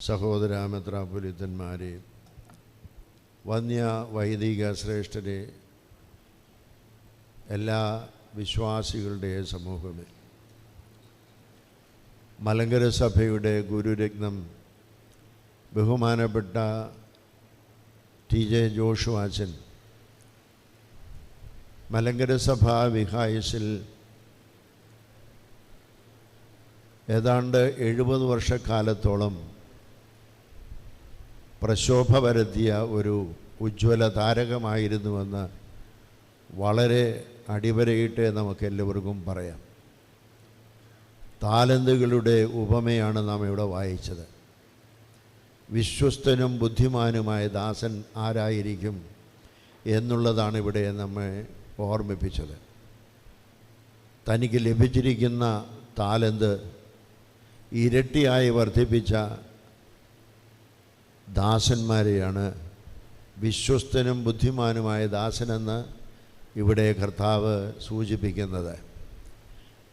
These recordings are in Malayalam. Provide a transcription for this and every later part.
സഹോദര മെത്രാപൊലിത്തന്മാരെ വന്യ വൈദിക ശ്രേഷ്ഠരെ എല്ലാ വിശ്വാസികളുടെ സമൂഹമേ. മലങ്കര സഭയുടെ ഗുരുരത്നം ബഹുമാനപ്പെട്ട ടി ജെ ജോഷുവാച്ചൻ മലങ്കര സഭ വിഹായസിൽ ഏതാണ്ട് എഴുപത് വർഷക്കാലത്തോളം പ്രശോഭ വരുത്തിയ ഒരു ഉജ്ജ്വല താരകമായിരുന്നുവെന്ന് വളരെ അടിവരയിട്ട് നമുക്ക് എല്ലാവർക്കും പറയാം. താലന്തുകളുടെ ഉപമയാണ് നാം ഇവിടെ വായിച്ചത്. വിശ്വസ്തനും ബുദ്ധിമാനുമായ ദാസൻ ആരായിരിക്കും എന്നുള്ളതാണ് ഇവിടെ നമ്മെ ഓർമ്മിപ്പിച്ചത്. തനിക്ക് ലഭിച്ചിരിക്കുന്ന താലന്ത് ഇരട്ടിയായി വർദ്ധിപ്പിച്ച ദാസന്മാരെയാണ് വിശ്വസ്തനും ബുദ്ധിമാനുമായ ദാസനെന്ന് ഇവിടെ കർത്താവ് സൂചിപ്പിക്കുന്നത്.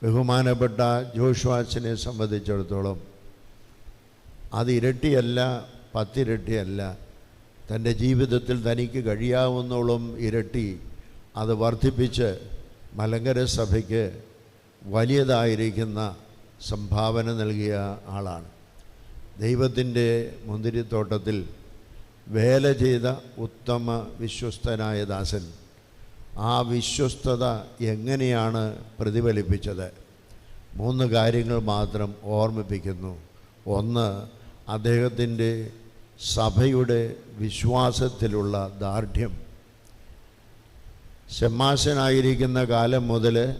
ബഹുമാനപ്പെട്ട ജോഷ്വാസിനെ സംബന്ധിച്ചിടത്തോളം അത് ഇരട്ടിയല്ല പത്തിരട്ടിയല്ല. തന്റെ ജീവിതത്തിൽ തനിക്ക് കഴിയാവുന്നോളം ഇരട്ടി അത് വർദ്ധിപ്പിച്ച് മലങ്കര സഭയ്ക്ക് വലിയതായിരിക്കുന്ന സംഭാവന നൽകിയ ആളാണ്. ദൈവത്തിന്റെ മുന്തിരിത്തോട്ടത്തിൽ വേല ചെയ്ത ഉത്തമ വിശ്വസ്തനായ ദാസൻ ആ വിശ്വസ്തത എങ്ങനെയാണ് പ്രതിഫലിപ്പിച്ചത്? മൂന്ന് കാര്യങ്ങൾ മാത്രം ഓർമ്മിപ്പിക്കുന്നു. ഒന്ന് അദ്ദേഹത്തിന്റെ സഭയുടെ വിശ്വാസത്തിലുള്ള ദാർഢ്യം. ഷമ്മാശനായിരിക്കുന്ന കാലം മുതൽ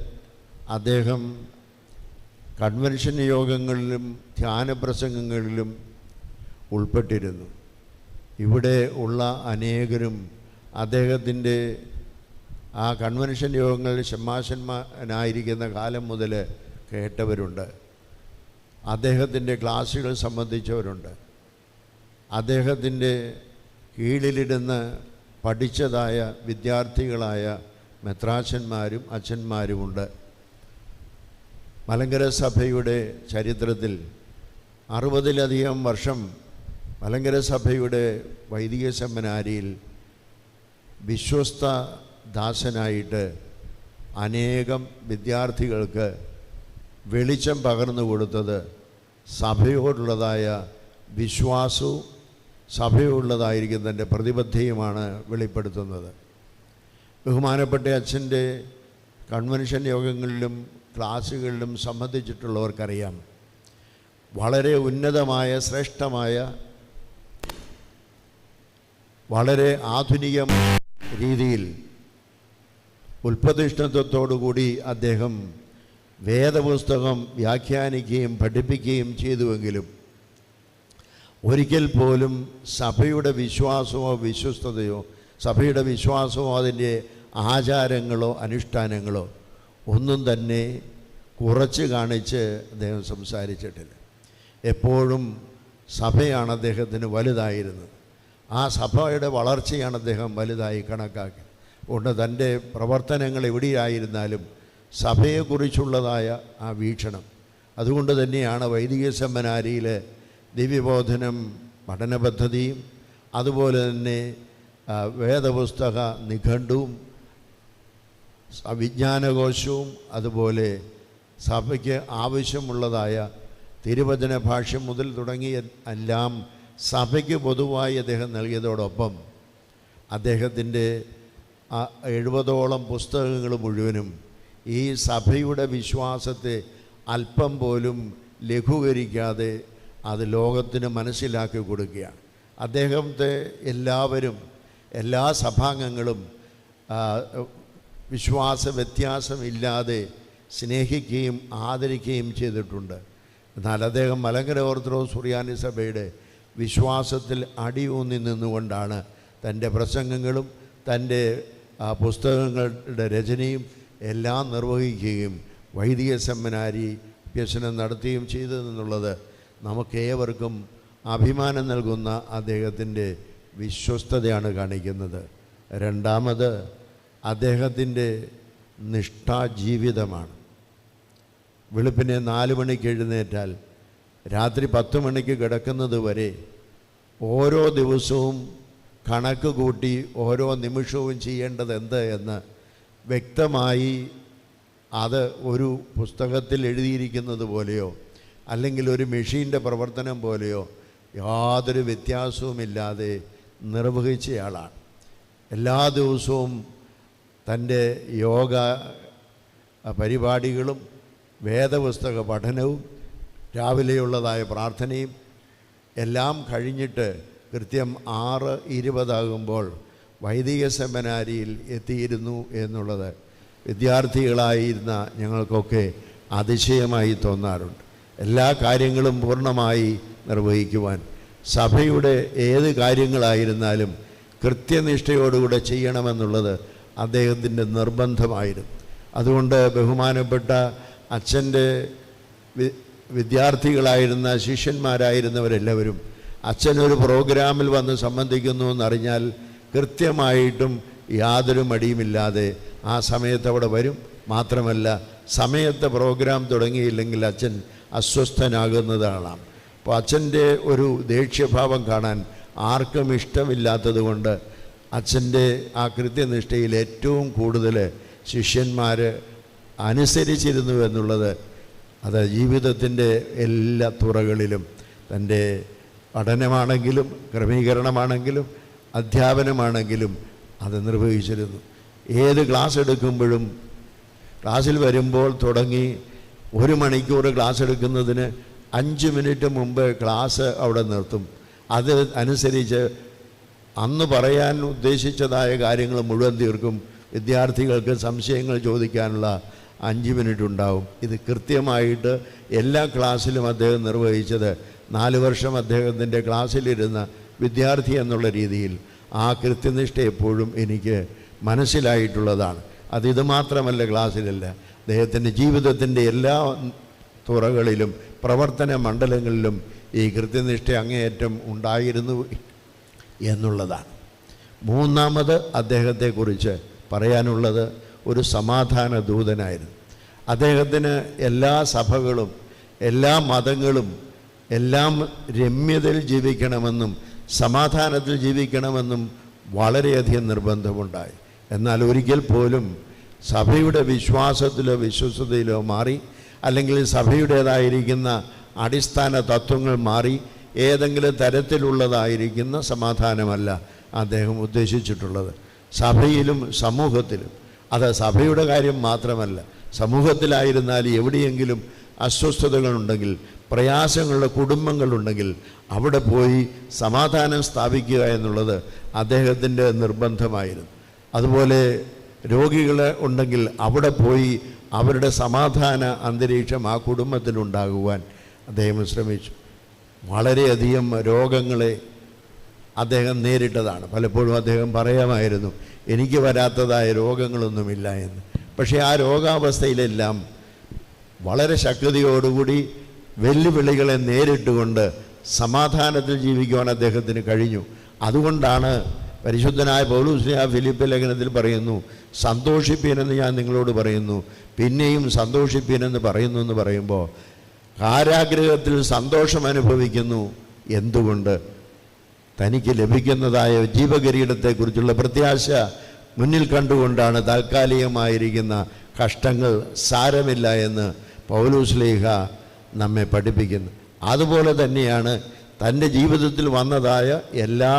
അദ്ദേഹം കൺവെൻഷൻ യോഗങ്ങളിലും ധ്യാന പ്രസംഗങ്ങളിലും ഉൾപ്പെട്ടിരുന്നു. ഇവിടെ ഉള്ള അനേകരും അദ്ദേഹത്തിന്റെ ആ കൺവെൻഷൻ യോഗങ്ങളിൽ ഷമ്മാശന്മാനായിരിക്കുന്ന കാലം മുതൽ കേട്ടവരുണ്ട്. അദ്ദേഹത്തിന്റെ ക്ലാസ്സുകൾ സംബന്ധിച്ചവരുണ്ട്. അദ്ദേഹത്തിന്റെ കീഴിലിരുന്ന് പഠിച്ചതായ വിദ്യാർത്ഥികളായ മെത്രാശന്മാരും അച്ഛന്മാരുമുണ്ട്. മലങ്കര സഭയുടെ ചരിത്രത്തിൽ അറുപതിലധികം വർഷം മലങ്കര സഭയുടെ വൈദിക സെമിനാരിയിൽ വിശ്വസ്ത ദാസനായിട്ട് അനേകം വിദ്യാർത്ഥികൾക്ക് വെളിച്ചം പകർന്നു കൊടുത്തത് സഭയോടുള്ളതായ വിശ്വാസവും സഭയോടുള്ളതായിരിക്കും തന്റെ പ്രതിബദ്ധയുമാണ് വെളിപ്പെടുത്തുന്നത്. ബഹുമാനപ്പെട്ട അച്ഛന്റെ കൺവെൻഷൻ യോഗങ്ങളിലും ക്ലാസ്സുകളിലും സംബന്ധിച്ചിട്ടുള്ളവർക്കറിയാം. വളരെ ഉന്നതമായ ശ്രേഷ്ഠമായ വളരെ ആധുനിക രീതിയിൽ ഉൽപ്പതിഷ്ഠത്വത്തോടുകൂടി അദ്ദേഹം വേദപുസ്തകം വ്യാഖ്യാനിക്കുകയും പഠിപ്പിക്കുകയും ചെയ്തുവെങ്കിലും ഒരിക്കൽ പോലും സഭയുടെ വിശ്വാസമോ വിശ്വസ്തതയോ സഭയുടെ വിശ്വാസമോ അതിന്റെ ആചാരങ്ങളോ അനുഷ്ഠാനങ്ങളോ ഒന്നും തന്നെ കുറച്ച് കാണിച്ച് അദ്ദേഹം സംസാരിച്ചിട്ടില്ല. എപ്പോഴും സഭയാണ് അദ്ദേഹത്തിന് വലുതായിരുന്നത്. ആ സഭയുടെ വളർച്ചയാണ് അദ്ദേഹം വലുതായി കണക്കാക്കി അതുകൊണ്ട് തന്റെ പ്രവർത്തനങ്ങൾ എവിടെയായിരുന്നാലും സഭയെക്കുറിച്ചുള്ളതായ ആ വീക്ഷണം. അതുകൊണ്ട് തന്നെയാണ് വൈദിക സെമിനാരിയിൽ ദിവ്യബോധനം പഠന പദ്ധതിയും അതുപോലെ തന്നെ വേദപുസ്തക നിഘണ്ടുവും വിജ്ഞാനകോശവും അതുപോലെ സഭയ്ക്ക് ആവശ്യമുള്ളതായ തിരുവചന ഭാഷ മുതൽ തുടങ്ങിയ എല്ലാം സഭയ്ക്ക് പൊതുവായി അദ്ദേഹം നൽകിയതോടൊപ്പം അദ്ദേഹത്തിന്റെ എഴുപതോളം പുസ്തകങ്ങൾ മുഴുവനും ഈ സഭയുടെ വിശ്വാസത്തെ അല്പം പോലും ലഘൂകരിക്കാതെ അത് ലോകത്തിന് മനസ്സിലാക്കി കൊടുക്കുകയാണ്. അദ്ദേഹത്തെ എല്ലാവരും എല്ലാ സഭാംഗങ്ങളും വിശ്വാസ വ്യത്യാസമില്ലാതെ സ്നേഹിക്കുകയും ആദരിക്കുകയും ചെയ്തിട്ടുണ്ട്. എന്നാൽ അദ്ദേഹം മലങ്കര ഓർത്തഡോക്സ് സുറിയാനി സഭയുടെ വിശ്വാസത്തിൽ അടിയൂന്നി നിന്നുകൊണ്ടാണ് തന്റെ പ്രസംഗങ്ങളും തന്റെ പുസ്തകങ്ങളുടെ രചനയും എല്ലാം നിർവഹിക്കുകയും വൈദിക സെമിനാരി അഭ്യസനം നടത്തുകയും ചെയ്തതെന്നുള്ളത് നമുക്കേവർക്കും അഭിമാനം നൽകുന്ന അദ്ദേഹത്തിന്റെ വിശ്വസ്തതയാണ് കാണിക്കുന്നത്. രണ്ടാമത് അദ്ദേഹത്തിന്റെ നിഷ്ഠാജീവിതമാണ്. വെളുപ്പിനെ നാല് മണിക്ക് എഴുന്നേറ്റാൽ രാത്രി പത്ത് മണിക്ക് കിടക്കുന്നത് വരെ ഓരോ ദിവസവും കണക്ക് കൂട്ടി ഓരോ നിമിഷവും ചെയ്യേണ്ടത് എന്ത് എന്ന് വ്യക്തമായി അത് ഒരു പുസ്തകത്തിൽ എഴുതിയിരിക്കുന്നത് പോലെയോ അല്ലെങ്കിൽ ഒരു മെഷീന്റെ പ്രവർത്തനം പോലെയോ യാതൊരു വ്യത്യാസവുമില്ലാതെ നിർവഹിച്ചയാളാണ്. എല്ലാ ദിവസവും തന്റെ യോഗ പരിപാടികളും വേദപുസ്തക പഠനവും രാവിലെയുള്ളതായ പ്രാർത്ഥനയും എല്ലാം കഴിഞ്ഞിട്ട് കൃത്യം ആറ് ഇരുപതാകുമ്പോൾ വൈദിക സെമിനാരിയിൽ എത്തിയിരുന്നു എന്നുള്ളത് വിദ്യാർത്ഥികളായിരുന്ന ഞങ്ങൾക്കൊക്കെ അതിശയമായി തോന്നാറുണ്ട്. എല്ലാ കാര്യങ്ങളും പൂർണമായി നിർവഹിക്കുവാൻ സഭയുടെ ഏത് കാര്യങ്ങളായിരുന്നാലും കൃത്യനിഷ്ഠയോടുകൂടെ ചെയ്യണമെന്നുള്ളത് അദ്ദേഹത്തിന്റെ നിർബന്ധമായിരുന്നു. അതുകൊണ്ട് ബഹുമാനപ്പെട്ട അച്ഛന്റെ വിദ്യാർത്ഥികളായിരുന്ന ശിഷ്യന്മാരായിരുന്നവരെല്ലാവരും അച്ഛനൊരു പ്രോഗ്രാമിൽ വന്ന് സംബന്ധിക്കുന്നു എന്നറിഞ്ഞാൽ കൃത്യമായിട്ടും യാതൊരു മടിയുമില്ലാതെ ആ സമയത്ത് അവിടെ വരും. മാത്രമല്ല സമയത്ത് പ്രോഗ്രാം തുടങ്ങിയില്ലെങ്കിൽ അച്ഛൻ അസ്വസ്ഥനാകുന്നതാണ് അപ്പോൾ അച്ഛന്റെ ഒരു ദേഷ്യഭാവം കാണാൻ ആർക്കും ഇഷ്ടമില്ലാത്തത് കൊണ്ട് അച്ഛന്റെ ആ കൃത്യനിഷ്ഠയിൽ ഏറ്റവും കൂടുതൽ ശിഷ്യന്മാർ അനുസരിച്ചിരുന്നു എന്നുള്ളത് അത് ജീവിതത്തിന്റെ എല്ലാ തുറകളിലും തന്റെ പഠനമാണെങ്കിലും ക്രമീകരണമാണെങ്കിലും അധ്യാപനമാണെങ്കിലും അത് നിർവഹിച്ചിരുന്നു. ഏത് ക്ലാസ് എടുക്കുമ്പോഴും ക്ലാസ്സിൽ വരുമ്പോൾ തുടങ്ങി ഒരു മണിക്കൂർ ക്ലാസ് എടുക്കുന്നതിന് അഞ്ച് മിനിറ്റ് മുമ്പ് ക്ലാസ് അവിടെ നിർത്തും. അത് അനുസരിച്ച് അന്ന് പറയാൻ ഉദ്ദേശിച്ചതായ കാര്യങ്ങൾ മുഴുവൻ തീർക്കും. വിദ്യാർത്ഥികൾക്ക് സംശയങ്ങൾ ചോദിക്കാനുള്ള അഞ്ച് മിനിറ്റ് ഉണ്ടാവും. ഇത് കൃത്യമായിട്ട് എല്ലാ ക്ലാസ്സിലും അദ്ദേഹം നിർവഹിച്ചത്. നാല് വർഷം അദ്ദേഹത്തിന്റെ ക്ലാസ്സിലിരുന്ന വിദ്യാർത്ഥി എന്നുള്ള രീതിയിൽ ആ കൃത്യനിഷ്ഠ എപ്പോഴും എനിക്ക് മനസ്സിലായിട്ടുള്ളതാണ്. അത് ഇത് മാത്രമല്ല ക്ലാസ്സിലല്ല. അദ്ദേഹത്തിന്റെ ജീവിതത്തിന്റെ എല്ലാ തുറകളിലും പ്രവർത്തന മണ്ഡലങ്ങളിലും ഈ കൃത്യനിഷ്ഠ അങ്ങേയറ്റം ഉണ്ടായിരുന്നു. എന്നുള്ളതാണ്. മൂന്നാമത് അദ്ദേഹത്തെക്കുറിച്ച് പറയാനുള്ളത് ഒരു സമാധാന ദൂതനായിരുന്നു അദ്ദേഹത്തിന് എല്ലാ സഭകളും എല്ലാ മതങ്ങളും എല്ലാം രമ്യതയിൽ ജീവിക്കണമെന്നും സമാധാനത്തിൽ ജീവിക്കണമെന്നും വളരെയധികം നിർബന്ധമുണ്ടായി. എന്നാൽ ഒരിക്കൽ പോലും സഭയുടെ വിശ്വാസത്തിലോ വിശ്വസതയിലോ മാറി അല്ലെങ്കിൽ സഭയുടേതായിരിക്കുന്ന അടിസ്ഥാന തത്വങ്ങൾ മാറി ഏതെങ്കിലും തരത്തിലുള്ളതായിരിക്കുന്ന സമാധാനമല്ല അദ്ദേഹം ഉദ്ദേശിച്ചിട്ടുള്ളത്. സഭയിലും സമൂഹത്തിലും. അത് സഭയുടെ കാര്യം മാത്രമല്ല. സമൂഹത്തിലായിരുന്നാൽ എവിടെയെങ്കിലും അസ്വസ്ഥതകളുണ്ടെങ്കിൽ പ്രയാസങ്ങളുടെ കുടുംബങ്ങളുണ്ടെങ്കിൽ അവിടെ പോയി സമാധാനം സ്ഥാപിക്കുക എന്നുള്ളത് അദ്ദേഹത്തിന്റെ നിർബന്ധമായിരുന്നു. അതുപോലെ രോഗികൾ ഉണ്ടെങ്കിൽ അവിടെ പോയി അവരുടെ സമാധാന അന്തരീക്ഷം ആ കുടുംബത്തിലുണ്ടാകുവാൻ അദ്ദേഹം ശ്രമിച്ചു. വളരെയധികം രോഗങ്ങളെ അദ്ദേഹം നേരിട്ടതാണ്. പലപ്പോഴും അദ്ദേഹം പറയാമായിരുന്നു എനിക്ക് വരാത്തതായ രോഗങ്ങളൊന്നുമില്ല എന്ന്. പക്ഷേ ആ രോഗാവസ്ഥയിലെല്ലാം വളരെ ശക്തിയോടുകൂടി വെല്ലുവിളികളെ നേരിട്ടുകൊണ്ട് സമാധാനത്തിൽ ജീവിക്കുവാൻ അദ്ദേഹത്തിന് കഴിഞ്ഞു. അതുകൊണ്ടാണ് പരിശുദ്ധനായ പൗലൂസ്ലിയ ഫിലിപ്പ് ലേഖനത്തിൽ പറയുന്നു സന്തോഷിപ്പീനെന്ന് ഞാൻ നിങ്ങളോട് പറയുന്നു. പിന്നെയും സന്തോഷിപ്പീനെന്ന് പറയുന്നു എന്ന് പറയുമ്പോൾ കാരാഗ്രഹത്തിൽ സന്തോഷം അനുഭവിക്കുന്നു. എന്തുകൊണ്ട്? തനിക്ക് ലഭിക്കുന്നതായ ജീവകിരീടത്തെക്കുറിച്ചുള്ള പ്രത്യാശ മുന്നിൽ കണ്ടുകൊണ്ടാണ് താൽക്കാലികമായിരിക്കുന്ന കഷ്ടങ്ങൾ സാരമില്ല എന്ന് പൗലൂസ്ലേഹ നമ്മെ പഠിപ്പിക്കുന്നു. അതുപോലെ തന്നെയാണ് തന്റെ ജീവിതത്തിൽ വന്നതായ എല്ലാ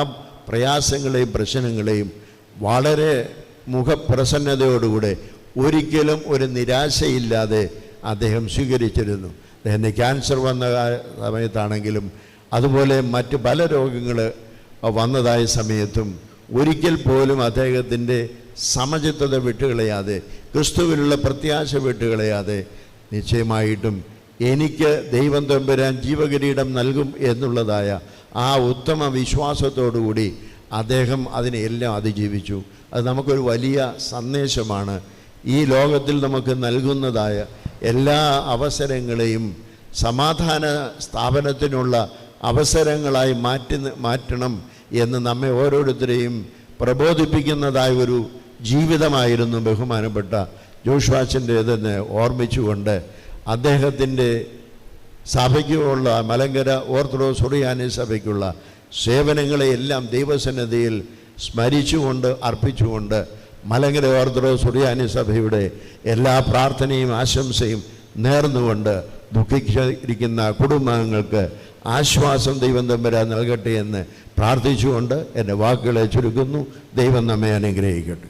പ്രയാസങ്ങളെയും പ്രശ്നങ്ങളെയും വളരെ മുഖപ്രസന്നതയോടുകൂടെ ഒരിക്കലും ഒരു നിരാശയില്ലാതെ അദ്ദേഹം സ്വീകരിച്ചിരുന്നു. അദ്ദേഹത്തിന് ക്യാൻസർ വന്ന സമയത്താണെങ്കിലും അതുപോലെ മറ്റ് പല രോഗങ്ങൾ വന്നതായ സമയത്തും ഒരിക്കൽ പോലും അദ്ദേഹത്തിന്റെ സമചിത്തത വിട്ടുകളയാതെ ക്രിസ്തുവിലുള്ള പ്രത്യാശ വിട്ടുകളയാതെ നിശ്ചയമായിട്ടും എനിക്ക് ദൈവം തമ്പുരാൻ ജീവകിരീടം നൽകും എന്നുള്ളതായ ആ ഉത്തമ വിശ്വാസത്തോടുകൂടി അദ്ദേഹം അതിനെല്ലാം അതിജീവിച്ചു. അത് നമുക്കൊരു വലിയ സന്ദേശമാണ്. ഈ ലോകത്തിൽ നമുക്ക് നൽകുന്നതായ എല്ലാ അവസരങ്ങളെയും സമാധാന സ്ഥാപനത്തിനുള്ള അവസരങ്ങളായി മാറ്റി മാറ്റണം എന്ന് നമ്മെ ഓരോരുത്തരെയും പ്രബോധിപ്പിക്കുന്നതായ ഒരു ജീവിതമായിരുന്നു ബഹുമാനപ്പെട്ട ജോഷ്വാച്ചന്റേതെന്ന് ഓർമ്മിച്ചുകൊണ്ട് അദ്ദേഹത്തിന്റെ സഭയ്ക്കുള്ള മലങ്കര ഓർത്തഡോക്സ് സുറിയാനി സഭയ്ക്കുള്ള സേവനങ്ങളെയെല്ലാം ദൈവസന്നദ്ധിയിൽ സ്മരിച്ചുകൊണ്ട് അർപ്പിച്ചുകൊണ്ട് മലങ്കര ഓർത്തഡോക്സ് സുറിയാനി സഭയുടെ എല്ലാ പ്രാർത്ഥനയും ആശംസയും നേർന്നുകൊണ്ട് ദുഃഖിച്ചിരിക്കുന്ന കുടുംബാംഗങ്ങൾക്ക് ആശ്വാസം ദൈവം തമ്പരാൻ നൽകട്ടെ എന്ന് പ്രാർത്ഥിച്ചുകൊണ്ട് എന്റെ വാക്കുകളെ ചുരുക്കുന്നു. ദൈവം നമ്മെ അനുഗ്രഹിക്കട്ടെ.